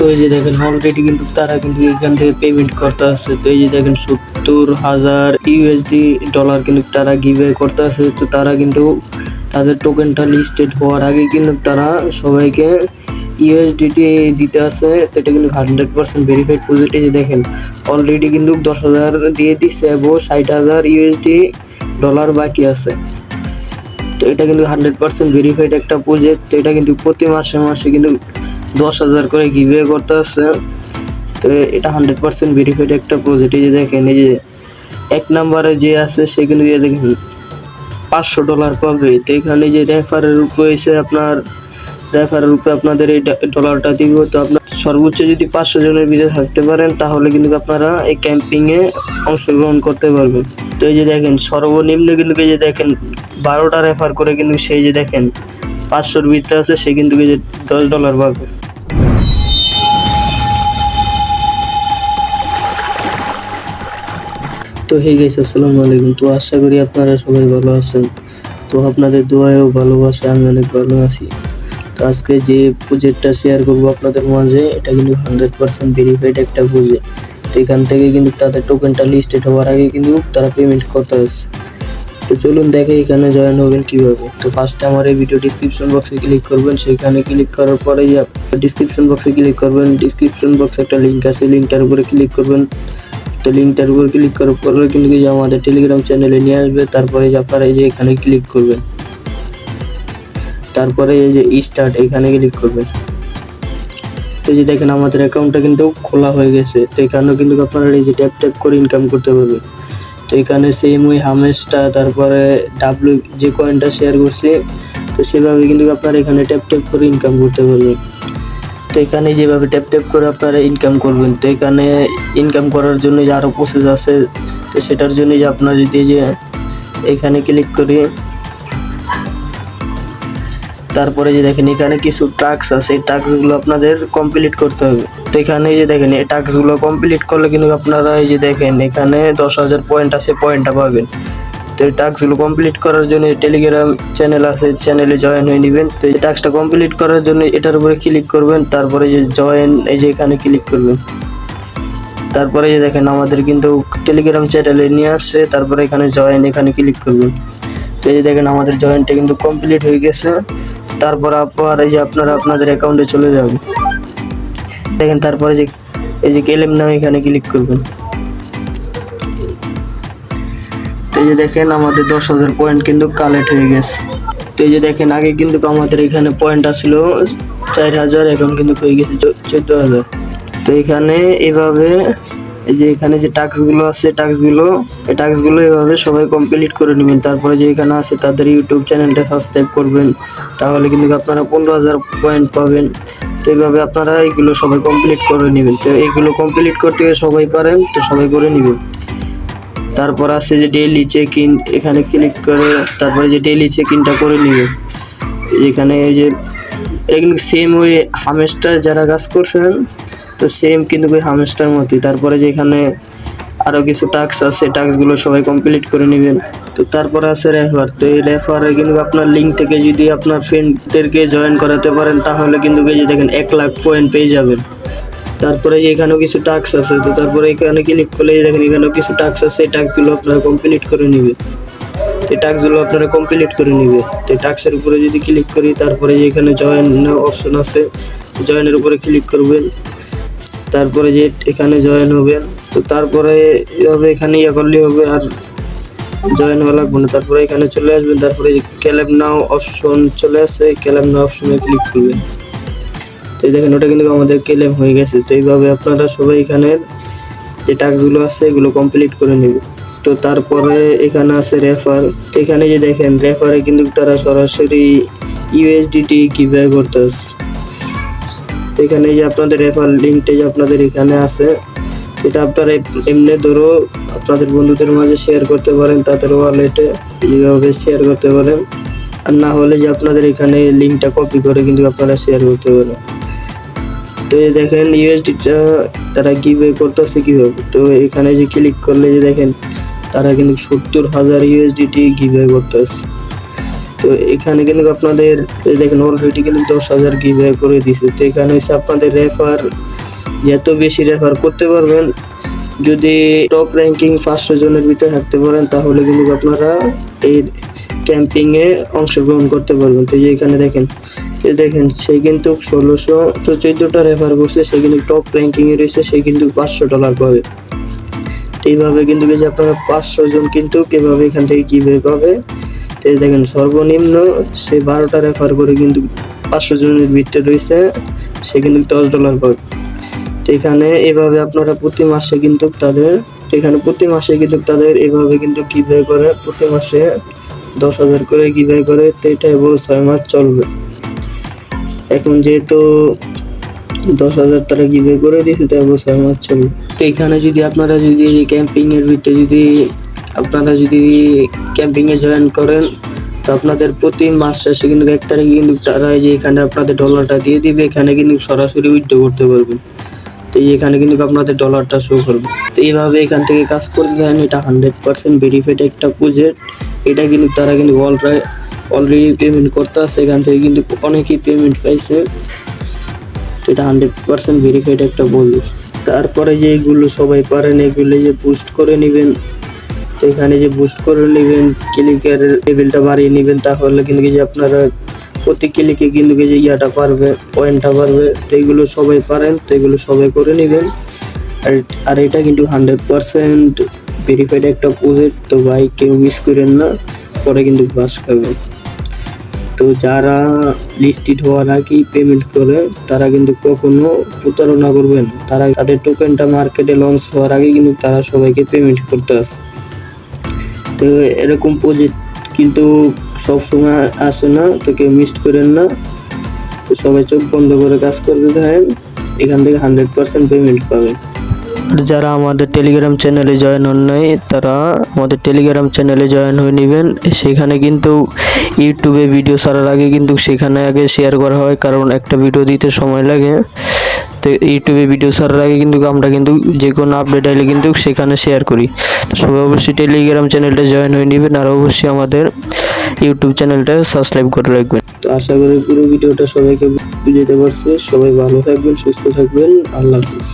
তো এই যে দেখেন অলরেডি কিন্তু তারা কিন্তু এখান থেকে পেমেন্ট করতে আছে। তো এই যে দেখেন, সত্তর হাজার ইউএসডি ডলার কিন্তু তারা গিভে করতে আছে। তো তারা কিন্তু তাদের টোকেনটা লিস্টেড হওয়ার আগে কিন্তু তারা সবাইকে ইউএসডিটি দিতে আছে। তো এটা কিন্তু হান্ড্রেড পার্সেন্ট ভেরিফাইড প্রজেক্ট এই যে দেখেন অলরেডি কিন্তু দশ হাজার দিয়ে দিচ্ছে এবং ষাট হাজার ইউএসডি ডলার বাকি আছে। তো এটা কিন্তু হান্ড্রেড পার্সেন্ট ভেরিফাইড একটা প্রজেক্ট তো এটা কিন্তু প্রতি মাসে মাসে কিন্তু দশ হাজার করে গিভে করতে আছে তো এটা হান্ড্রেড পার্সেন্ট ভেরিফাইড একটা প্রজেক্ট যে দেখেন, এই যে এক নাম্বারে যে আছে সে কিন্তু দেখেন, পাঁচশো ডলার পাবে। তো এখানে যে রেফারের উপরে এসে আপনার রেফারের উপরে আপনাদের এই ডলারটা দিব। তো আপনার সর্বোচ্চ যদি পাঁচশো জনের ভিতরে থাকতে পারেন, তাহলে কিন্তু আপনারা এই ক্যাম্পিংয়ে অংশগ্রহণ করতে পারবেন। তো এই যে দেখেন, সর্বনিম্ন কিন্তু এই যে দেখেন, বারোটা রেফার করে কিন্তু সেই যে দেখেন, পাঁচশোর ভিতরে আছে, সে কিন্তু দশ ডলার পাবে। তো হে গেছে আসসালামু আলাইকুম। তো আশা করি আপনারা সবাই ভালো আছেন। তো আপনাদের দোয়ায়ও ভালোবাসে আমি অনেক ভালো আছি। তো আজকে যে প্রজেক্টটা শেয়ার করব আপনাদের মাঝে, এটা কিন্তু হান্ড্রেড পার্সেন্ট ভেরিফাইড একটা প্রজেক্ট তো এখান থেকে কিন্তু তাদের টোকেনটা লিস্টেড হওয়ার আগে কিন্তু তারা পেমেন্ট করতে আসছে। তো চলুন দেখে এখানে জয়েন হবেন কীভাবে। তো ফার্স্টে আমার এই ভিডিও ডিসক্রিপশন বক্সে ক্লিক করবেন। সেখানে ক্লিক করার পরে ডিসক্রিপশন বক্সে ক্লিক করবেন। ডিসক্রিপশন বক্সে একটা লিঙ্ক আছে লিঙ্কটার উপরে ক্লিক করবেন। তো লিঙ্কটার উপর ক্লিক করার পরে কিন্তু যে আমাদের টেলিগ্রাম চ্যানেলে নিয়ে আসবে। তারপরে যে আপনারা এই যে এখানে ক্লিক করবেন। তারপরে এই যে স্টার্ট এখানে ক্লিক করবেন। তো যে দেখেন আমাদের অ্যাকাউন্টটা কিন্তু খোলা হয়ে গেছে। তো এখানেও কিন্তু আপনারা এই যে ট্যাপ ট্যাপ করে ইনকাম করতে পারবেন। তো এখানে সেম ওই হামেসটা তারপরে ডাব্লিউ যে কয়েনটা শেয়ার করছে, তো সেভাবে কিন্তু আপনারা এখানে ট্যাপ ট্যাপ করে ইনকাম করতে পারবেন। তো এখানে যেভাবে ট্যাপ ট্যাপ করে আপনারা ইনকাম করবেন, তো এখানে ইনকাম করার জন্য যে আরও প্রসেস আছে, তো সেটার জন্য যে আপনার যদি যে এখানে ক্লিক করি, তারপরে যে দেখেন এখানে কিছু টাস্ক আছে, এই টাস্কগুলো আপনাদের কমপ্লিট করতে হবে। তো এখানে যে দেখেন, এই টাস্কগুলো কমপ্লিট করলে কিন্তু আপনারা এই যে দেখেন, এখানে দশ হাজার পয়েন্ট আছে পয়েন্টটা পাবেন। তো এই টাস্কগুলো কমপ্লিট করার জন্য টেলিগ্রাম চ্যানেল আছে চ্যানেলে জয়েন হয়ে নেবেন। তো এই টাস্কটা কমপ্লিট করার জন্য এটার উপরে ক্লিক করবেন, তারপরে যে জয়েন এই যে এখানে ক্লিক করবেন। তারপরে যে দেখেন আমাদের কিন্তু টেলিগ্রাম চ্যানেলে নিয়ে আসছে, তারপরে এখানে জয়েন এখানে ক্লিক করবেন। তো এই যে দেখেন আমাদের জয়েনটা কিন্তু কমপ্লিট হয়ে গেছে। তারপর আবার এই যে আপনারা আপনাদের অ্যাকাউন্টে চলে যাবেন। দেখেন তারপরে যে, এই যে কেলেম নাম এখানে ক্লিক করবেন। এই যে দেখেন, আমাদের দশ হাজার পয়েন্ট কিন্তু কালেক্ট হয়ে গেছে। তো এই যে দেখেন, আগে কিন্তু আমাদের এখানে পয়েন্ট আসলো চার হাজার, এখন কিন্তু হয়ে গেছে চোদ্দ হাজার। তো এখানে এভাবে এই যে এখানে যে টাস্কগুলো আছে টাস্কগুলো এই টাস্কগুলো এভাবে সবাই কমপ্লিট করে নেবেন। তারপরে যে এখানে আছে, তাদের ইউটিউব চ্যানেলটা সাবস্ক্রাইব করবেন। তাহলে কিন্তু আপনারা পনেরো হাজার পয়েন্ট পাবেন। তো এইভাবে আপনারা এইগুলো সবাই কমপ্লিট করে নেবেন। তো এইগুলো কমপ্লিট করতে সবাই পারেন, তো সবাই করে নেবেন। তারপর আছে যে ডেইলি চেক ইন এখানে ক্লিক করে, তারপরে যে ডেইলি চেক ইনটা করে নেবেন এখানে এই যে এগুলো সেম ওই হামেস্টার যারা কাজ করছেন, তো সেম কিন্তু ওই হামেস্টার মতোই। তারপরে যে এখানে আরও কিছু টাস্ক আছে টাস্কগুলো সবাই কমপ্লিট করে নেবেন। তো তারপরে আছে রেফার তো এই রেফারে কিন্তু আপনার লিঙ্ক থেকে যদি আপনার ফ্রেন্ডদেরকে জয়েন করাতে পারেন, তাহলে কিন্তু এই যে দেখেন, এক লাখ পয়েন্ট পেয়ে যাবেন। তারপরে যে এখানেও কিছু টাস্ক আছে, তো তারপরে এখানে ক্লিক করলে দেখেন এখানেও কিছু টাস্ক আছে এই টাস্কগুলো আপনারা কমপ্লিট করে নেবেন এই টাস্কগুলো আপনারা কমপ্লিট করে নেবে। তো টাস্কের উপরে যদি ক্লিক করি, তারপরে যে এখানে জয়েন অপশন আছে জয়েনের উপরে ক্লিক করবেন। তারপরে যে এখানে জয়েন হবেন, তো তারপরে এভাবে এখানে ইয়ে করলে হবে আর জয়েন হওয়া লাগবে না। তারপরে এখানে চলে আসবেন, তারপরে ক্যালেম নাও অপশন চলে আসছে ক্যালেম নাও অপশনে ক্লিক করবেন। তো দেখেন, ওটা কিন্তু আমাদের ক্লেম হয়ে গেছে। তো এইভাবে আপনারা সবাই এখানে যে টাস্কগুলো আছে, এগুলো কমপ্লিট করে নেবে তো তারপরে এখানে আছে রেফার তো এখানে যে দেখেন রেফারে কিন্তু তারা সরাসরি ইউএসডিটি কীভাবে করতেছে। তো এখানে যে আপনাদের রেফার লিঙ্কটা যে আপনাদের এখানে আছে, সেটা আপনারা এমনি ধরো আপনাদের বন্ধুদের মাঝে শেয়ার করতে পারেন, তাদের ওয়ালেটে এইভাবে শেয়ার করতে পারেন। আর না হলে যে আপনাদের এখানে লিঙ্কটা কপি করে কিন্তু আপনারা শেয়ার করতে পারেন। তো এই দেখেন ইউএসডিটা তারা গিভে করতেছে কীভাবে? তো এখানে যে ক্লিক করলে যে দেখেন, তারা কিন্তু সত্তর হাজার ইউএসডিটি গিভে করতেছে। তো এখানে কিন্তু আপনাদের দেখেন অলরেডি কিন্তু দশ হাজার গিভে করে দিছে। তো এখানে হচ্ছে আপনাদের রেফার যত বেশি রেফার করতে পারবেন, যদি টপ র্যাঙ্কিং পাঁচশো জনের ভিতরে থাকতে পারেন, তাহলে কিন্তু আপনারা এই ক্যাম্পিংয়ে অংশগ্রহণ করতে পারবেন। তো এখানে দেখেন দেখেন, সে কিন্তু ষোলোশো চোদ্দোটা রেফার করছে, সে কিন্তু টপ র্যাঙ্কিংয়ে রয়েছে, সে কিন্তু পাঁচশো ডলার পাবে। এইভাবে কিন্তু যে আপনারা পাঁচশো জন কিন্তু কীভাবে এখান থেকে কীভাবে পাবে? তো দেখেন, সর্বনিম্ন সে বারোটা রেফার করে কিন্তু পাঁচশো জনের ভিতরে রয়েছে, সে কিন্তু দশ ডলার পাবে। তো এখানে এভাবে আপনারা প্রতি মাসে কিন্তু তাদের, তো এখানে প্রতি মাসে কিন্তু তাদের এভাবে কিন্তু কীভাবে করে, প্রতি মাসে দশ হাজার করে কীভাবে করে, তো এটা এবার ছয় মাস চলবে। এখন যেহেতু দশ হাজার তারা গিভে করে দিয়েছে, তাই ছয় মাস চলবে তো এখানে যদি আপনারা যদি ক্যাম্পিংয়ের ভিতরে যদি আপনারা যদি ক্যাম্পিংয়ে জয়েন করেন, তো আপনাদের প্রতি মাস শেষে কিন্তু এক তারিখে কিন্তু তারা যে এখানে আপনাদের ডলারটা দিয়ে দিবে, এখানে কিন্তু সরাসরি উইথড্র করতে পারবেন। তো এখানে কিন্তু আপনাদের ডলারটা শো করবে। তো এইভাবে এখান থেকে কাজ করতে চান এটা হান্ড্রেড পার্সেন্ট ভেরিফাইড একটা প্রজেক্ট এটা কিন্তু তারা কিন্তু অলরাই অলরেডি পেমেন্ট করতে আছে এখান থেকে কিন্তু অনেকেই পেমেন্ট পাইছে। এটা হান্ড্রেড পার্সেন্ট ভেরিফাইড একটা বলব তারপরে যে এগুলো সবাই পারেন, এগুলো যে বুস্ট করে নেবেন, তো এখানে যে বুস্ট করে নেবেন ক্লিকের লেভেলটা বাড়িয়ে নেবেন, তাহলে কিন্তু যে আপনারা প্রতি ক্লিকে কিন্তু যে ইয়াটা পারবে পয়েন্টটা পারবে তো এগুলো সবাই পারেন, তো এগুলো সবাই করে নেবেন। আর আর এটা কিন্তু হান্ড্রেড পার্সেন্ট ভেরিফাইড একটা প্রজেক্ট তো ভাই কেউ মিস করেন না, পরে কিন্তু বাস খাবেন। তো যারা লিস্টেড হওয়ার আগেই পেমেন্ট করে, তারা কিন্তু কখনো প্রতারণা করবেন তারা তাদের টোকেনটা মার্কেটে লঞ্চ হওয়ার আগে কিন্তু তারা সবাইকে পেমেন্ট করতে আসে। তো এরকম প্রজেক্ট কিন্তু সব সময় আসে না, তো কেউ মিস করেন না। তো সবাই চোখ বন্ধ করে কাজ করতে থাকেন এখান থেকে হান্ড্রেড পার্সেন্ট পেমেন্ট পাবেন আর যারা আমাদের টেলিগ্রাম চ্যানেলে জয়েন হন নাই, তারা আমাদের টেলিগ্রাম চ্যানেলে জয়েন হয়ে নেবেন। সেখানে কিন্তু ইউটিউবে ভিডিও ছাড়ার আগে কিন্তু সেখানে আগে শেয়ার করা হয়, কারণ একটা ভিডিও দিতে সময় লাগে। তো ইউটিউবে ভিডিও ছাড়ার আগে কিন্তু আমরা কিন্তু যে কোনো আপডেট আইলে কিন্তু সেখানে শেয়ার করি। তো সবাই অবশ্যই টেলিগ্রাম চ্যানেলটা জয়েন হয়ে নেবেন, আর অবশ্যই আমাদের ইউটিউব চ্যানেলটা সাবস্ক্রাইব করে রাখবেন। তো আশা করি পুরো ভিডিওটা সবাইকে বুঝতে পারছে। সবাই ভালো থাকবেন, সুস্থ থাকবেন। আল্লাহ হাফিজ।